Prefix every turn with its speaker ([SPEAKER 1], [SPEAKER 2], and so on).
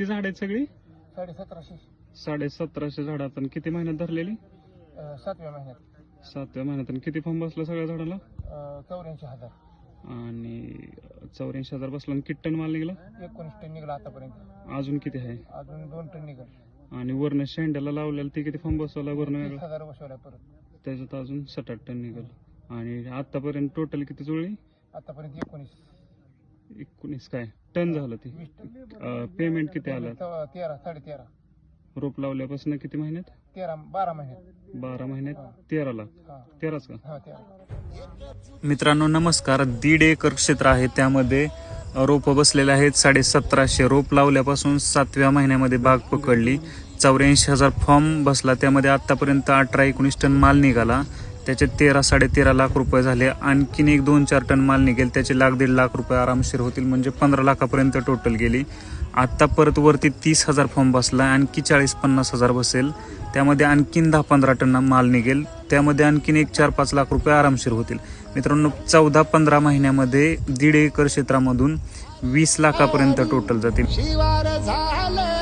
[SPEAKER 1] किती झाड आहेत सगळी?
[SPEAKER 2] साडे सतराशे
[SPEAKER 1] साडे सतराशे झाडात आणि किती महिन्यात धरलेली?
[SPEAKER 2] अं, सातव्या महिन्यात.
[SPEAKER 1] सातव्या महिन्यात. आणि किती फॉर्म बसला सगळ्या झाडाला?
[SPEAKER 2] चौऱ्याऐंशी हजार.
[SPEAKER 1] आणि चौऱ्याऐंशी हजार बसला. आणि किती टन माल निघाला?
[SPEAKER 2] एकोणीस टन निघाला आतापर्यंत.
[SPEAKER 1] अजून किती आहे?
[SPEAKER 2] अजून दोन टन निघाल.
[SPEAKER 1] आणि वर्ण शेंड्याला लावलेलं ते किती फॉर्म बसवला वर्ण
[SPEAKER 2] तीस
[SPEAKER 1] वेगळं?
[SPEAKER 2] हजार बसवल्या परत.
[SPEAKER 1] त्याच्यात अजून सात आठ टन निघाल. आणि आतापर्यंत टोटल किती जुळली?
[SPEAKER 2] आतापर्यंत एकोणीस.
[SPEAKER 1] एकोणीस काय? टन झालं ते. पेमेंट किती आलं?
[SPEAKER 2] तेव्हा तेरा साडे तेरा
[SPEAKER 1] रोप लावल्यापासून किती महिन्यात?
[SPEAKER 2] तेरा बारा महिन्यात.
[SPEAKER 1] बारा महिन्यात तेरा लाख
[SPEAKER 2] हा.
[SPEAKER 1] तेराच का?
[SPEAKER 2] हा तेरा.
[SPEAKER 1] मित्रांनो नमस्कार. दीड एकर क्षेत्र आहे. त्यामध्ये रोप बसलेले आहेत. साडे सतराशे रोप लावल्यापासून सातव्या महिन्यामध्ये बाग पकडली. चौऱ्याऐंशी हजार फॉर्म बसला. त्यामध्ये आतापर्यंत अठरा एकोणीस टन माल निघाला. त्याचे तेरा साडेतेरा लाख रुपये झाले. आणखीन एक दोन चार टन माल निघेल. त्याचे लाख दीड लाख रुपये आरामशीर होतील. म्हणजे पंधरा लाखापर्यंत टोटल गेली. आत्ता परत वरती तीस हजार फॉर्म बसला. आणखी चाळीस पन्नास हजार बसेल. त्यामध्ये आणखीन दहा पंधरा टन माल निघेल. त्यामध्ये आणखीन एक चार पाच लाख रुपये आरामशीर होतील. मित्रांनो चौदा पंधरा महिन्यामध्ये दीड एकर क्षेत्रामधून वीस लाखापर्यंत टोटल जातील.
[SPEAKER 2] शिवार झालं.